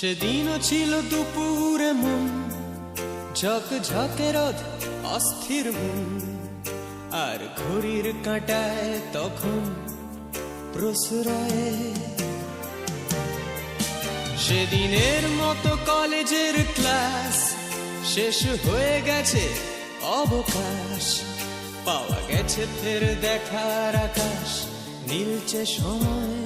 সেদিনও ছিল দুপুরে মন ঝক ঝকে রোদ, অস্থির মন। আর ঘড়ির কাঁটায় তখন প্রসরায়। সেদিনের মতো কলেজের ক্লাস শেষ হয়ে গেছে অবকাশ। পাওয়া গেছে ফের দেখার আকাশ নীলচে সময়।